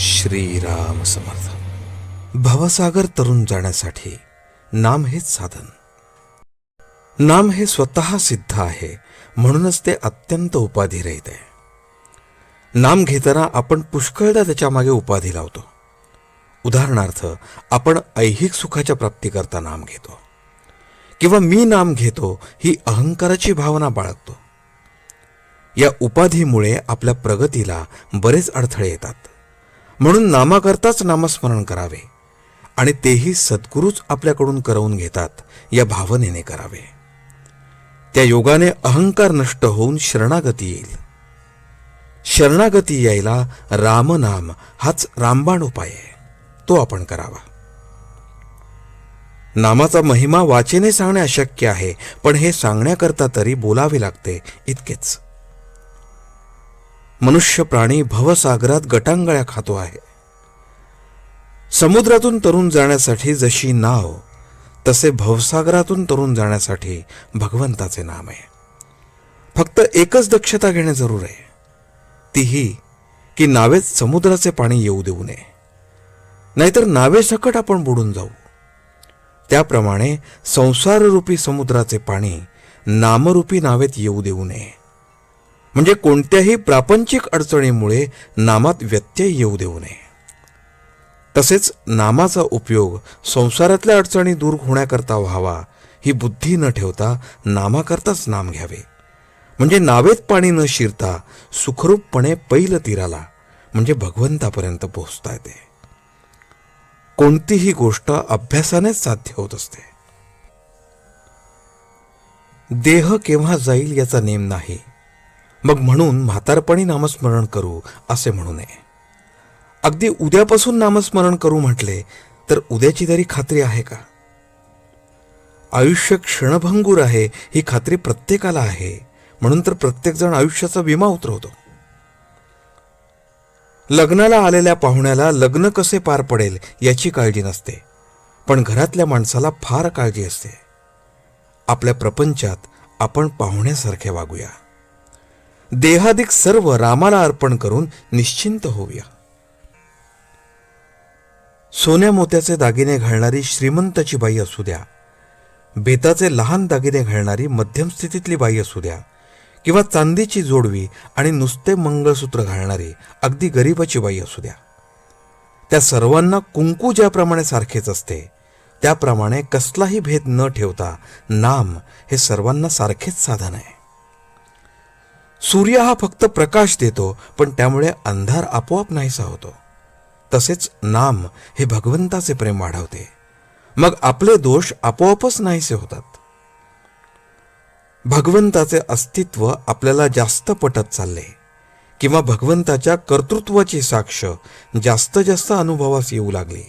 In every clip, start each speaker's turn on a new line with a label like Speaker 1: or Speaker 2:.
Speaker 1: श्रीराम समर्थ. भवसागर तरुण जाण्यासाठी नाम हेच साधन. नाम हे स्वतः सिद्ध आहे म्हणूनच ते अत्यंत उपाधिरहित आहे. नाम घेताना आपण पुष्कळदा त्याच्यामागे उपाधी लावतो. उदाहरणार्थ आपण ऐहिक सुखाच्या प्राप्तीकरता नाम घेतो. किंवा मी नाम घेतो ही अहंकाराची भावना बाळगतो. या उपाधीमुळे आपल्या प्रगतीला बरेच अडथळे येतात. म्हणून नामाकरताच नामस्मरण करावे आणि तेही सद्गुरूच आपल्याकडून करवून घेतात या भावनेने करावे. त्या योगाने अहंकार नष्ट होऊन शरणागती येईल. शरणागती यायला रामनाम हाच रामबाण उपाय आहे. तो आपण करावा. नामाचा महिमा वाचेने सांगणे अशक्य आहे पण हे सांगण्याकरता तरी बोलावे लागते इतकेच. मनुष्य प्राणी भवसागरात गटांगळ्या खातो आहे. समुद्रातून तरुण जाण्यासाठी जशी नाव तसे भवसागरातून तरुण जाण्यासाठी भगवंताचे नाम आहे. फक्त एकच दक्षता घेणे जरूर आहे. तीही की नावेत समुद्राचे पाणी येऊ देऊ नये. नाहीतर नावेसकट आपण बुडून जाऊ. त्याप्रमाणे संसाररूपी समुद्राचे पाणी नामरूपी नावेत येऊ देऊ नये. म्हणजे कोणत्याही प्रापंचिक अडचणीमुळे नामात व्यत्यय येऊ देऊ नये. तसेच नामाचा उपयोग संसारातल्या अडचणी दूर होण्याकरता व्हावा ही बुद्धी न ठेवता नामाकरताच नाम घ्यावे. म्हणजे नावेत पाणी न शिरता सुखरूपपणे पैल तीराला म्हणजे भगवंतापर्यंत पोहोचता येते. कोणतीही गोष्ट अभ्यासानेच साध्य होत असते. देह केव्हा जाईल याचा नेम नाही मग म्हणून म्हातारपणी नामस्मरण करू असे म्हणू नये. अगदी उद्यापासून नामस्मरण करू म्हटले तर उद्याची तरी खात्री आहे का? आयुष्य क्षणभंगूर आहे ही खात्री प्रत्येकाला आहे. म्हणून तर प्रत्येकजण आयुष्याचा विमा उतरवतो. लग्नाला आलेल्या पाहुण्याला लग्न कसे पार पडेल याची काळजी नसते. पण घरातल्या माणसाला फार काळजी असते. आपल्या प्रपंचात आपण पाहुण्यासारखे वागूया. देहादिक सर्व रामाला अर्पण करून निश्चिंत होऊया. सोन्या मोत्याचे दागिने घालणारी श्रीमंताची बाई असू द्या बेताचे लहान दागिने घालणारी मध्यम स्थितीतली बाई असू द्या किंवा चांदीची जोडवी आणि नुसते मंगळसूत्र घालणारी अगदी गरीबाची बाई असू द्या. त्या सर्वांना कुंकू ज्याप्रमाणे सारखेच असते त्याप्रमाणे कसलाही भेद न ठेवता नाम हे सर्वांना सारखेच साधन आहे. सूर्य हा फक्त प्रकाश देतो पण त्यामुळे अंधार आपोआप नाहीसा होतो. तसेच नाम हे भगवंताचे प्रेम वाढवते. मग आपले दोष आपोआपच नाहीसे होतात. भगवंताचे अस्तित्व आपल्याला जास्त पटत चालले किंवा भगवंताच्या कर्तृत्वाची साक्ष जास्त जास्त अनुभवास येऊ लागली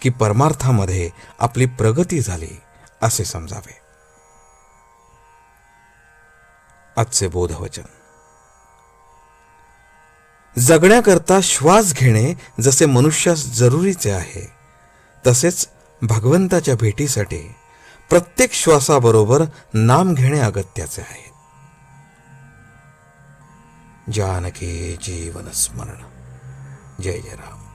Speaker 1: की परमार्थामध्ये आपली प्रगती झाली असे समजावे. आजचे बोधवचन. जगण्याकरता श्वास घेणे जसे मनुष्यास जरुरीचे आहे तसेच भगवंताच्या भेटीसाठी प्रत्येक श्वासाबरोबर नाम घेणे अगत्याचे आहे. जानकी जीवन स्मरण. जय जय राम.